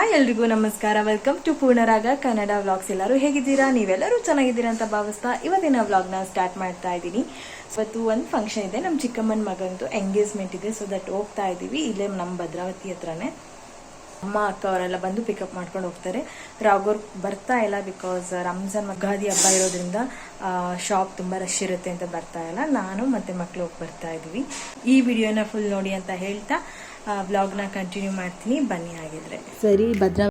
Hi ಎಲ್ರಿಗೂ ನಮಸ್ಕಾರ. Welcome to Poornaraga Kannada vlogs ಎಲ್ಲರೂ ಹೇಗಿದ್ದೀರಾ? ನೀವೆಲ್ಲರೂ ಚೆನ್ನಾಗಿದ್ದೀರಾ ಅಂತ ಭಾವಿಸ್ತಾ ಇವತ್ತಿನ ವ್ಲಾಗ್ನ ಸ್ಟಾರ್ಟ್ ಮಾಡ್ತಾ ಇದ್ದೀನಿ. ಇವತ್ತು ಒಂದು ಫಂಕ್ಷನ್ ಇದೆ. ನಮ್ಮ ಚಿಕ್ಕಮ್ಮನ ಮಗಂದು ಎಂಗೇಜ್ಮೆಂಟ್ ಇದೆ. ಸೊ ದಟ್ ಹೋಗ್ತಾ ಇದ್ದೀವಿ ಇಲ್ಲೇ ನಮ್ಮ ಭದ್ರಾವತಿ ಹತ್ರನೇ. ಅಮ್ಮ ಅಕ್ಕ ಅವರೆಲ್ಲ ಬಂದು ಪಿಕಪ್ ಮಾಡ್ಕೊಂಡು ಹೋಗ್ತಾರೆ. ರಾಘವ್ ಬರ್ತಾ ಇಲ್ಲ ಬಿಕಾಸ್ ರಂಜಾನ್ ಮಗಾದಿ ಹಬ್ಬ ಇರೋದ್ರಿಂದ ಶಾಪ್ ತುಂಬಾ ರಶ್ ಇರುತ್ತೆ ಅಂತ ಬರ್ತಾ ಇಲ್ಲ. ನಾನು ಮತ್ತೆ ಮಕ್ಕಳು ಹೋಗಿ ಬರ್ತಾ ಇದೀವಿ. ಈ ವಿಡಿಯೋನ ಫುಲ್ ನೋಡಿ ಅಂತ ಹೇಳ್ತಾ ವ್ಲಾಗ್ನ ಕಂಟಿನ್ಯೂ ಮಾಡ್ತೀನಿ. ಬನ್ನಿ ಆಗಿದ್ರೆ ಸರಿ, ಭದ್ರಾ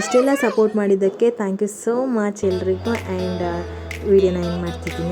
ಇಷ್ಟೆಲ್ಲ ಸಪೋರ್ಟ್ ಮಾಡಿದ್ದಕ್ಕೆ ಥ್ಯಾಂಕ್ ಯು ಸೋ ಮಚ್ ಎಲ್ರಿಗೂ ಆ್ಯಂಡ್ ವಿಡಿಯೋನ ಏನು ಮಾಡ್ತಿದ್ದೀನಿ.